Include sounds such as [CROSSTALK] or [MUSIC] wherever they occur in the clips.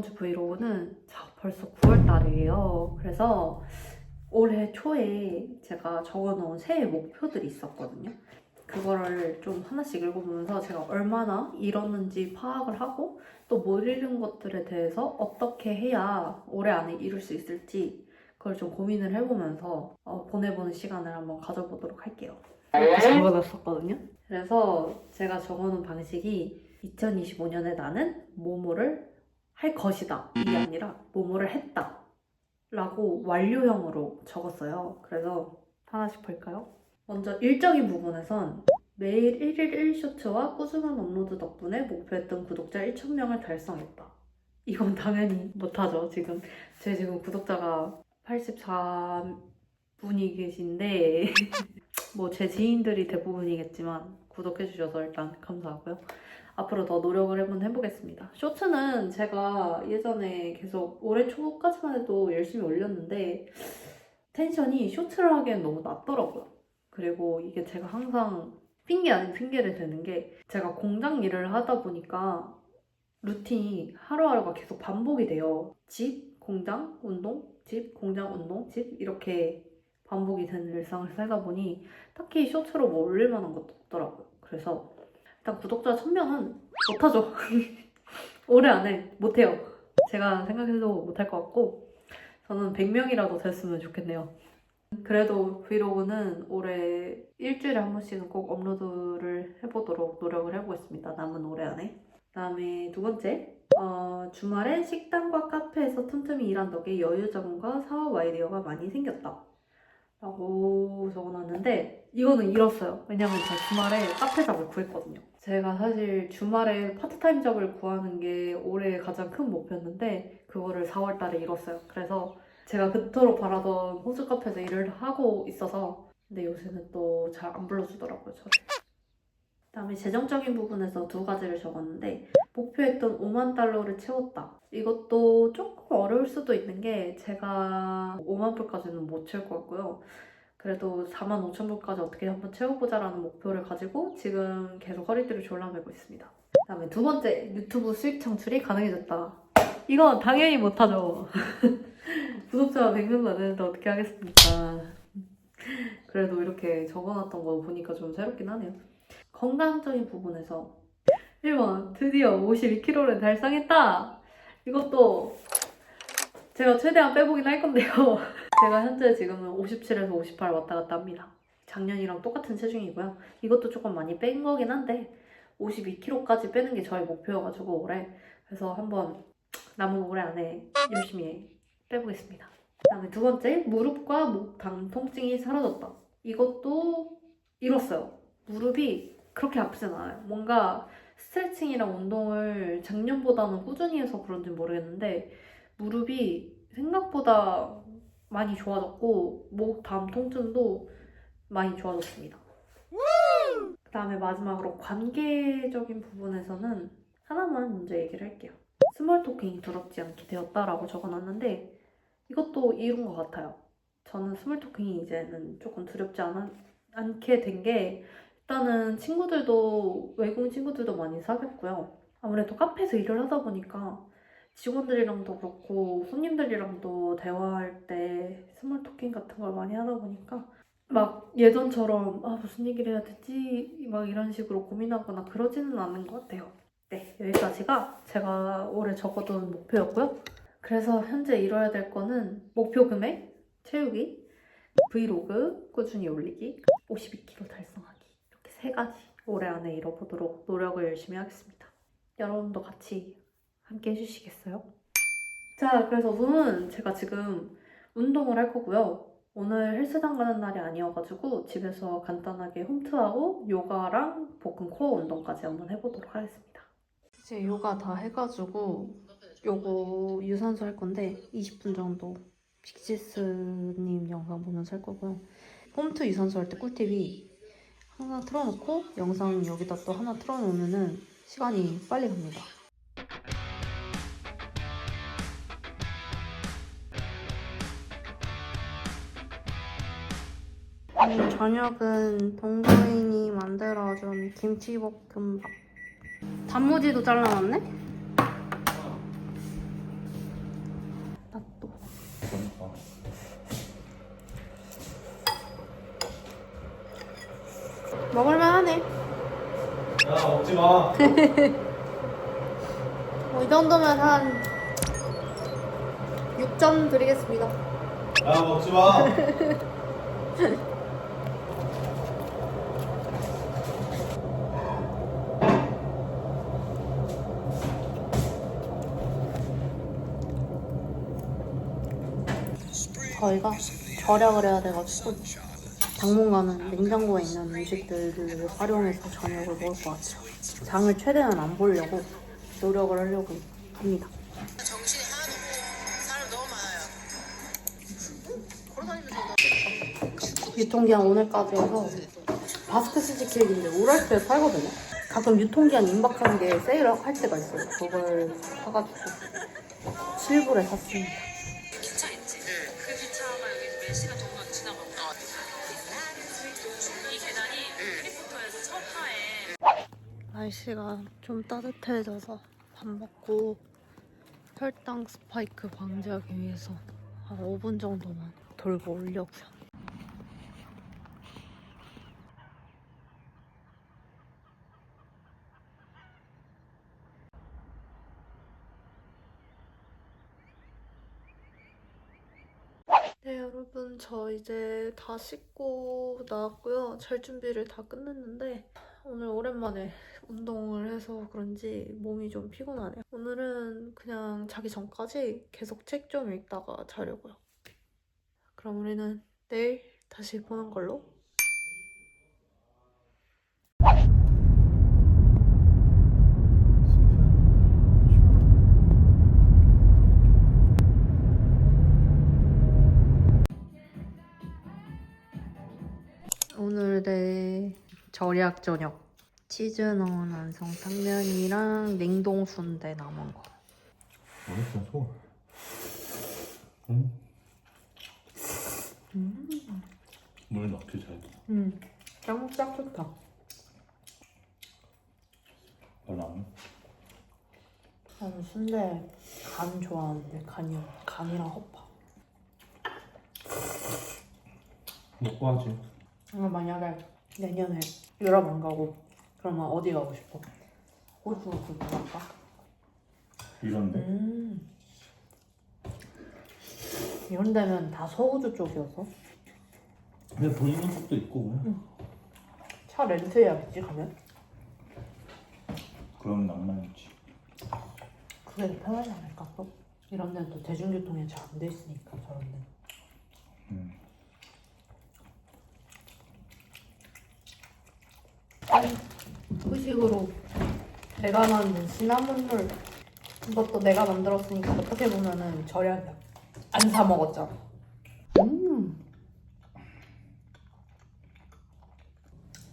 이번 주 브이로그는 자, 벌써 9월달이에요. 그래서 올해 초에 제가 적어놓은 새해 목표들이 있었거든요. 그거를 좀 하나씩 읽어보면서 제가 얼마나 이뤘는지 파악을 하고 또 못 이룬 것들에 대해서 어떻게 해야 올해 안에 이룰 수 있을지 그걸 좀 고민을 해보면서 어, 보내보는 시간을 한번 가져보도록 할게요. 적어놨었거든요. 그래서 제가 적어놓은 방식이 2025년에 나는 뭐뭐를 할 것이다. 이게 아니라 뭐뭐를 했다. 라고 완료형으로 적었어요. 그래서 하나씩 볼까요? 먼저 일적인 부분에선 매일 1일 1쇼츠와 꾸준한 업로드 덕분에 목표했던 구독자 1,000명을 달성했다. 이건 당연히 못하죠. 지금 제 지금 구독자가 84분이 계신데 [LAUGHS] 뭐 제 지인들이 대부분이겠지만 구독해주셔서 일단 감사하고요. 앞으로 더 노력을 한번 해보겠습니다. 쇼츠는 제가 예전에 계속 올해 초까지만 해도 열심히 올렸는데 텐션이 쇼츠를 하기엔 너무 낮더라고요. 그리고 이게 제가 항상 핑계 아닌 핑계를 대는 게 제가 공장 일을 하다 보니까 루틴이 하루하루가 계속 반복이 돼요. 집, 공장, 운동, 집, 공장, 운동, 집 이렇게 반복이 되는 일상을 살다 보니 딱히 쇼츠로 뭐 올릴 만한 것도 없더라고요. 그래서 일단 구독자 1000명은 못하죠. [LAUGHS] 올해 안에 못해요. 제가 생각해도 못할 것 같고 저는 100명이라도 됐으면 좋겠네요. 그래도 브이로그는 올해 일주일에 한 번씩은 꼭 업로드를 해보도록 노력을 해보겠습니다. 남은 올해 안에. 그다음에 두 번째, 어, 주말에 식당과 카페에서 틈틈이 일한 덕에 여유 자금과 사업 아이디어가 많이 생겼다. 라고 적어놨는데 이거는 잃었어요. 왜냐면 제가 주말에 카페 잡을 구했거든요. 제가 사실 주말에 파트타임 잡을 구하는 게 올해 가장 큰 목표였는데 그거를 4월 달에 잃었어요. 그래서 제가 그토록 바라던 호주 카페에서 일을 하고 있어서 근데 요새는 또 잘 안 불러주더라고요. 저를. 그다음에 재정적인 부분에서 두 가지를 적었는데 목표했던 5만 달러를 채웠다. 이것도 조금 어려울 수도 있는 게 제가 5만 불까지는 못 채울 것 같고요. 그래도 4만 5천 불까지 어떻게 한번 채워보자라는 목표를 가지고 지금 계속 허리띠를 졸라매고 있습니다. 그다음에 두 번째 유튜브 수익 창출이 가능해졌다. 이건 당연히 못하죠. [LAUGHS] 구독자가 100명도 안 되는데 어떻게 하겠습니까? 그래도 이렇게 적어놨던 거 보니까 좀 새롭긴 하네요. 건강적인 부분에서 1번 드디어 52kg를 달성했다. 이것도 제가 최대한 빼보긴 할 건데요. [LAUGHS] 제가 현재 지금은 57에서 58 왔다 갔다 합니다. 작년이랑 똑같은 체중이고요. 이것도 조금 많이 뺀 거긴 한데 52kg까지 빼는 게 저의 목표여가지고 올해 그래서 한번 남은 올해 안에 열심히 빼보겠습니다. 그다음에 두 번째 무릎과 목 당 통증이 사라졌다. 이것도 잃었어요. 무릎이 그렇게 아프진 않아요. 뭔가 스트레칭이랑 운동을 작년보다는 꾸준히 해서 그런지 모르겠는데 무릎이 생각보다 많이 좋아졌고 목 다음 통증도 많이 좋아졌습니다. 그 다음에 마지막으로 관계적인 부분에서는 하나만 먼저 얘기를 할게요. 스몰 토킹이 두렵지 않게 되었다라고 적어놨는데 이것도 이룬 것 같아요. 저는 스몰 토킹이 이제는 조금 두렵지 않, 않게 된 게 일단은 친구들도 외국인 친구들도 많이 사귀었고요. 아무래도 카페에서 일을 하다 보니까 직원들이랑도 그렇고 손님들이랑도 대화할 때 스몰 토킹 같은 걸 많이 하다 보니까 막 예전처럼 아 무슨 얘기를 해야 되지 막 이런 식으로 고민하거나 그러지는 않은 것 같아요. 네 여기까지가 제가 올해 적어둔 목표였고요. 그래서 현재 이뤄야 될 거는 목표 금액 채우기, 브이로그 꾸준히 올리기, 52kg 달성하기 이렇게 세 가지 올해 안에 이뤄보도록 노력을 열심히 하겠습니다. 여러분도 같이 함께 해주시겠어요? 자, 그래서 우선은 제가 지금 운동을 할 거고요. 오늘 헬스장 가는 날이 아니어가지고 집에서 간단하게 홈트하고 요가랑 복근 코어 운동까지 한번 해보도록 하겠습니다. 이제 요가 다 해가지고 요거 유산소 할 건데 20분 정도 빅지스님 영상 보면서 할 거고요. 홈트 유산소 할 때 꿀팁이 항상 틀어놓고 영상 여기다 또 하나 틀어놓으면은 시간이 빨리 갑니다. 오늘 저녁은 동도인이 만들어준 김치볶음밥. 단무지도 잘라놨네? 먹을만 하네. 야, 먹지 마. [LAUGHS] 뭐, 이 정도면 한 6점 드리겠습니다. 야, 먹지 마. [LAUGHS] 저희가 절약을 해야 돼가지고 당분간은 냉장고에 있는 음식들을 활용해서 저녁을 먹을 것 같아요. 장을 최대한 안 보려고 노력을 하려고 합니다. 정신이 하나도 없죠. 사람 너무 많아요. 걸어다니면서 유통기한 오늘까지 해서 바스크 치즈 케이크인데 오랄 팔거든요. 가끔 유통기한 임박한 게 세일을 할 때가 있어요. 그걸 사가지고 7불에 샀습니다. 날씨가 좀 따뜻해져서 밥 먹고 혈당 스파이크 방지하기 위해서 한 5분 정도만 돌고 오려고요. 네 여러분 저 이제 다 씻고 나왔고요 잘 준비를 다 끝냈는데 오늘 오랜만에 운동을 해서 그런지 몸이 좀 피곤하네요. 오늘은 그냥 자기 전까지 계속 책 좀 읽다가 자려고요. 그럼 우리는 내일 다시 보는 걸로. 오늘 내 절약 저녁 치즈 넣은 완성 탕면이랑 냉동 순대 남은 거 맛있어 소. 응? 물 넣기 잘. 음, 짱딱 좋다 별로 안. 나는 순대 간 좋아하는데 간이 간이랑 허파 먹고 하지. 이거 만약에 내년에 유럽 안 가고 그러면 어디 가고 싶어? 호주 그쪽 갈까? 이런데. 음 이런 데는 다 서호주 쪽이어서 근데 보이는 것도 있고. 차 렌트해야겠지 가면? 그럼 낭만이지. 그게 더 편하지 않을까 또? 이런 데는 또 대중교통이 잘 안 돼 있으니까 저런 데는 음. 후식으로 내가 만든 시나몬롤 이것도 내가 만들었으니까 어떻게 보면은 절약이야. 안 사 먹었잖아. 음.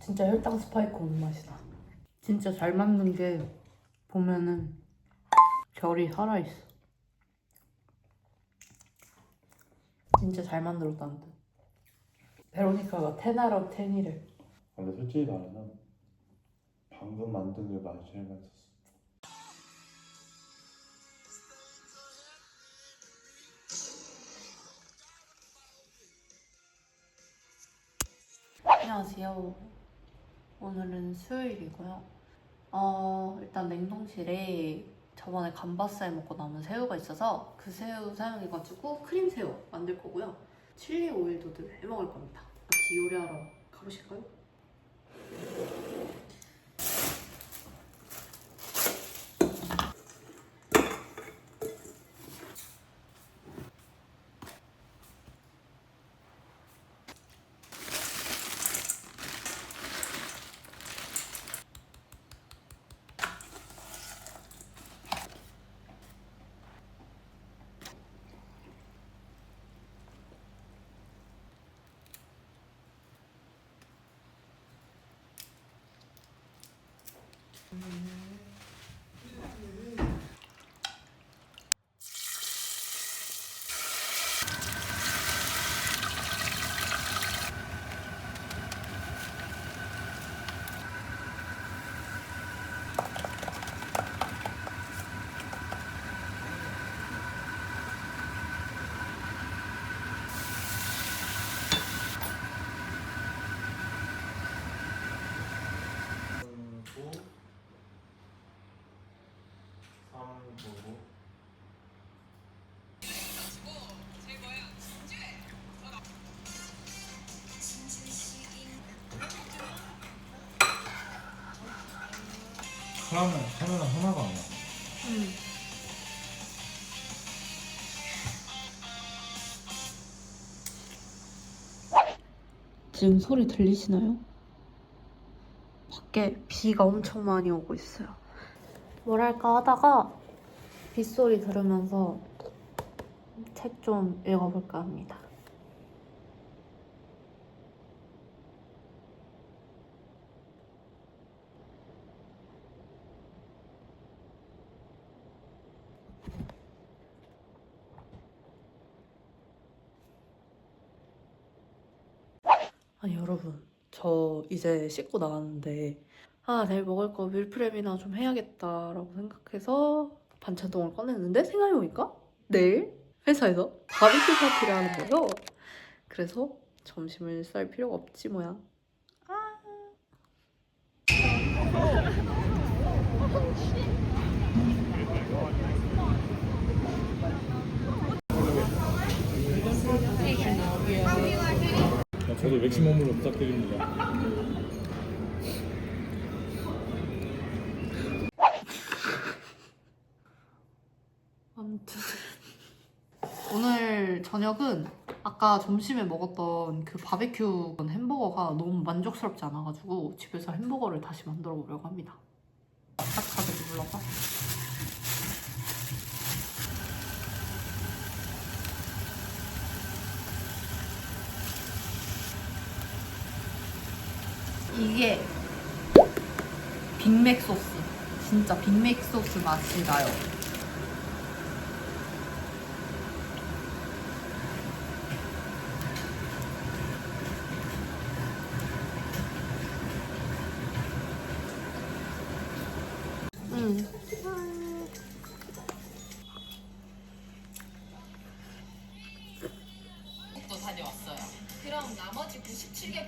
진짜 혈당 스파이크 오는 맛이다. 진짜 잘 만든 게 보면은 결이 살아있어. 진짜 잘 만들었다는 듯 베로니카가 10 out of 10이래 근데 솔직히 말하면 방금 만든 게 맛이 제일 맛있었어. 안녕하세요. 오늘은 수요일이고요. 어, 일단 냉동실에 저번에 감바스에 먹고 남은 새우가 있어서 그 새우 사용해가지고 크림 새우 만들 거고요. 칠리 오일도 해 먹을 겁니다. 같이 요리하러 가보실까요? Mm-hmm. 카메라 카메라 하나가 안 나. 지금 소리 들리시나요? 밖에 비가 엄청 많이 오고 있어요. 뭐랄까 하다가 빗소리 들으면서 책 좀 읽어볼까 합니다. 여러분 저 이제 씻고 나왔는데 아 내일 먹을 거 밀프렙이나 좀 해야겠다라고 생각해서 반찬통을 꺼냈는데 생각해보니까 내일 회사에서 바비큐 파티를 하는 거예요 그래서 점심을 쌀 필요가 없지 뭐야 아. 저도 맥시멈으로 부탁드립니다. 아무튼 [LAUGHS] 오늘 저녁은 아까 점심에 먹었던 그 바베큐 햄버거가 너무 만족스럽지 않아가지고 집에서 햄버거를 다시 만들어 보려고 합니다. 딱하게 눌러서. 이게 빅맥 소스. 진짜 빅맥 소스 맛이 나요. 응. 또 다녀왔어요. 그럼 나머지 97개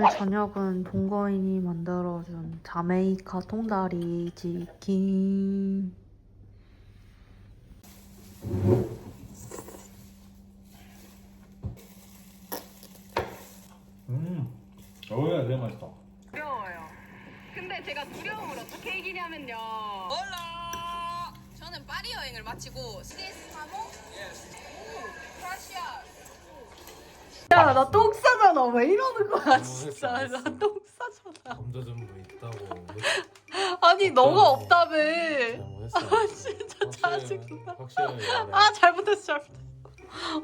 오늘 저녁은 동거인이 만들어준 자메이카 통다리 치킨. 음, 여기가 되게 맛있다. 두려워요. 근데 제가 두려움을 어떻게 이기냐면요. 몰라. 저는 파리 여행을 마치고 3호 오, 크라시아 야, 나 똥 싸잖아. 왜 이러는 거야, 진짜. 나 똥 싸잖아. 감자 전부 있다고 아니, 너가 없다며. 잘못했어. 아, 진짜 확실히- 짜증나. 말해. 아, 잘못했어, 잘못했어.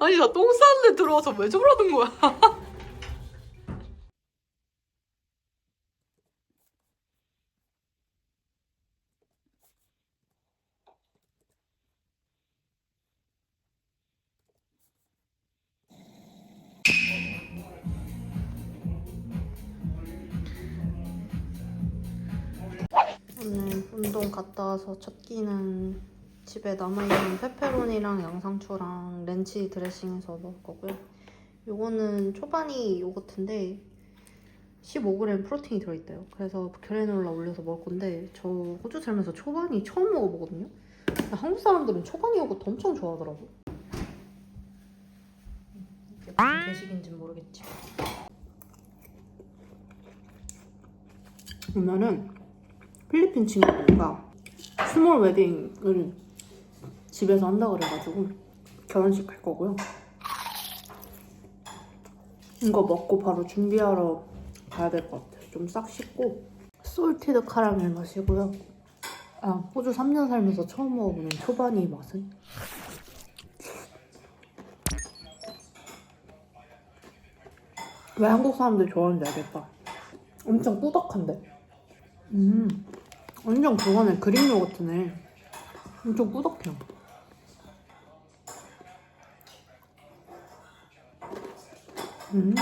아니, 나 똥 싸는데 들어와서 왜 저러는 거야? 오늘 운동 갔다 와서 첫 끼는 집에 남아있는 페페로니랑 양상추랑 렌치 드레싱해서 먹을 거고요. 요거는 초바니 요거트인데 15g 프로틴이 들어있대요. 그래서 그래놀라 올려서 먹을 건데 저 호주 살면서 초바니 처음 먹어보거든요. 한국 사람들은 초바니 요거트 엄청 좋아하더라고. 이게 무슨 게식인지 모르겠지. 보면은 필리핀 친구가 스몰 웨딩을 집에서 한다 그래가지고 결혼식 갈 거고요. 이거 먹고 바로 준비하러 가야 될 것 같아요. 좀 싹 씻고 솔티드 카라멜 마시고요. 아 호주 3년 살면서 처음 먹어보는 초바니 맛은 왜 한국 사람들이 좋아하는지 알겠다. 엄청 꾸덕한데. 음, 완전 그거네. 그릭 요거트네. 엄청 꾸덕해요. 음.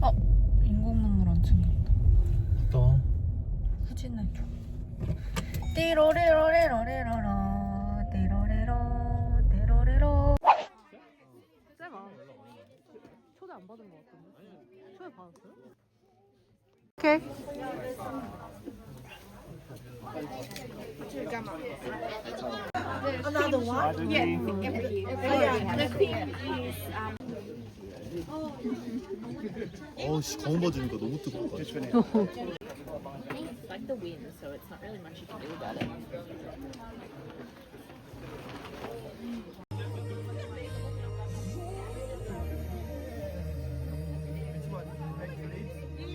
어, 인공 눈물 안 챙겼다. 또 후진해 줘. 띠로리로리로리로로 띠로리로 띠로리로. 쌤아, 초대 안 받은 것 같은데? 초대 받았어요? 오케이. 어우씨 검은 바지니까 너무 뜨겁다 like the wind, so it's not really much you can do about it.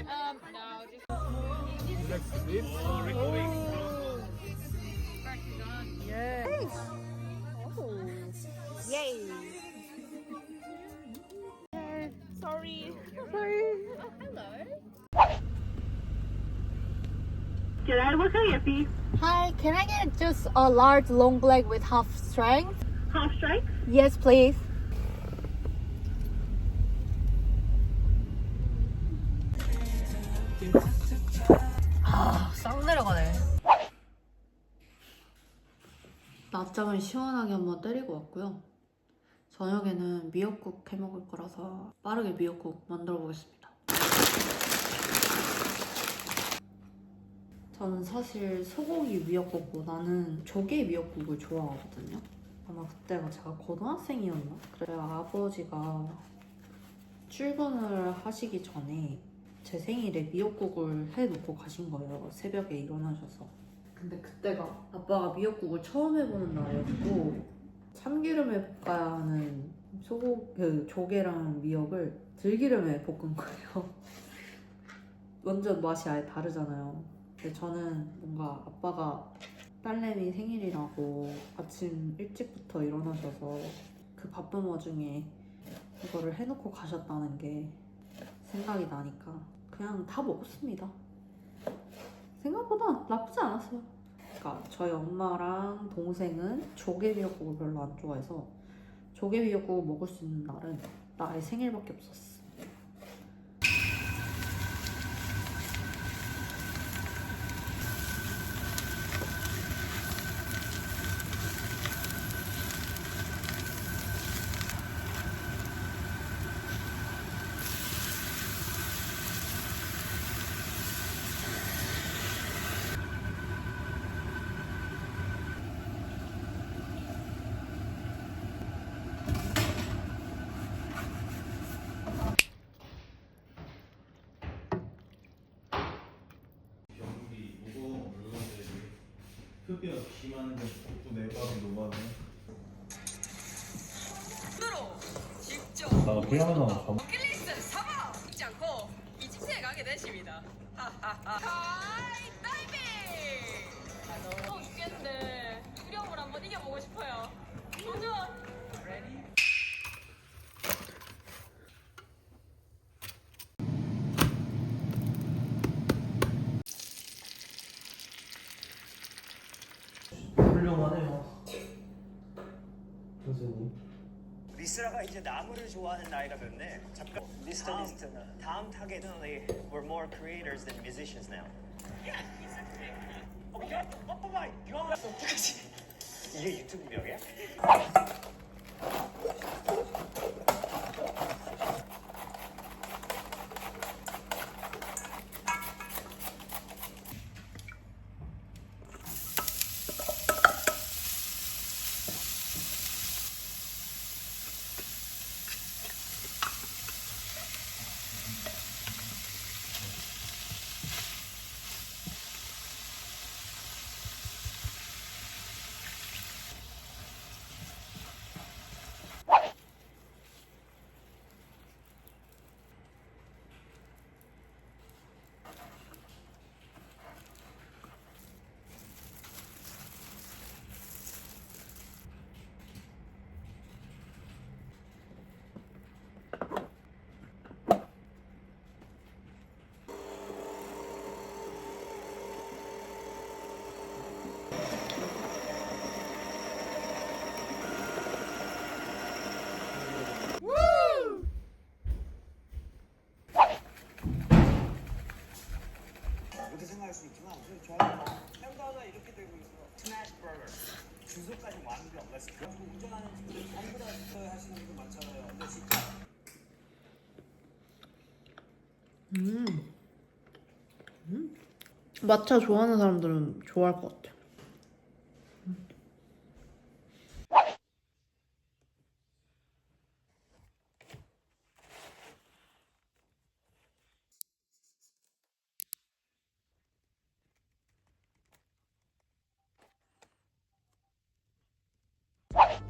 Um, no, just Hi, can I get just a large long black with half strength? Half strike? Yes, please. 싹 내려가네. 낮잠을 시원하게 한번 때리고 왔고요. 저녁에는 미역국 해 먹을 거라서 빠르게 미역국 만들어 보겠습니다. 저는 사실 소고기 미역국보다는 조개 미역국을 좋아하거든요. 아마 그때가 제가 고등학생이었나? 그래요 아버지가 출근을 하시기 전에 제 생일에 미역국을 해놓고 가신 거예요. 새벽에 일어나셔서. 근데 그때가 아빠가 미역국을 처음 해보는 날이었고 참기름에 볶아야 하는 소고 그 조개랑 미역을 들기름에 볶은 거예요. [LAUGHS] 완전 맛이 아예 다르잖아요. 근데 저는 뭔가 아빠가 딸내미 생일이라고 아침 일찍부터 일어나셔서 그 바쁜 와중에 이거를 해놓고 가셨다는 게 생각이 나니까 그냥 다 먹었습니다. 생각보다 나쁘지 않았어요. 그러니까 저희 엄마랑 동생은 조개 미역국을 별로 안 좋아해서 조개 미역국을 먹을 수 있는 날은 나의 생일밖에 없었어. 연기 무거운 물건들이 흡연 기만은 복부 내박이 노마네 나 피아노 감 버킷리스트 3번 잊지 않고 이 집세에 가게 되십니다. 하이 다이빙! 무서워 죽겠는데 두려움을 한번 이겨보고 싶어요. 도전! 훌륭하네요. 교수님. 리스라가 이제 나무를 좋아하는 나이가 됐네. 잠깐. 리스트 리스트. 다음 타겟은 we're more creators than musicians now. 어, 야, 어, 봐봐. 이거 어떡하지? 이게 유튜브 명이야? 진짜 음. 음. 마차 좋아하는 사람들은 좋아할 것 같아.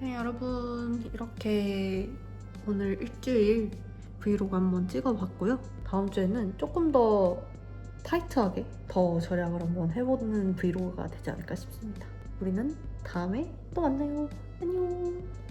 네, 여러분 이렇게 오늘 일주일 브이로그 한번 찍어봤고요. 다음 주에는 조금 더 타이트하게 더 절약을 한번 해보는 브이로그가 되지 않을까 싶습니다. 우리는 다음에 또 만나요. 안녕.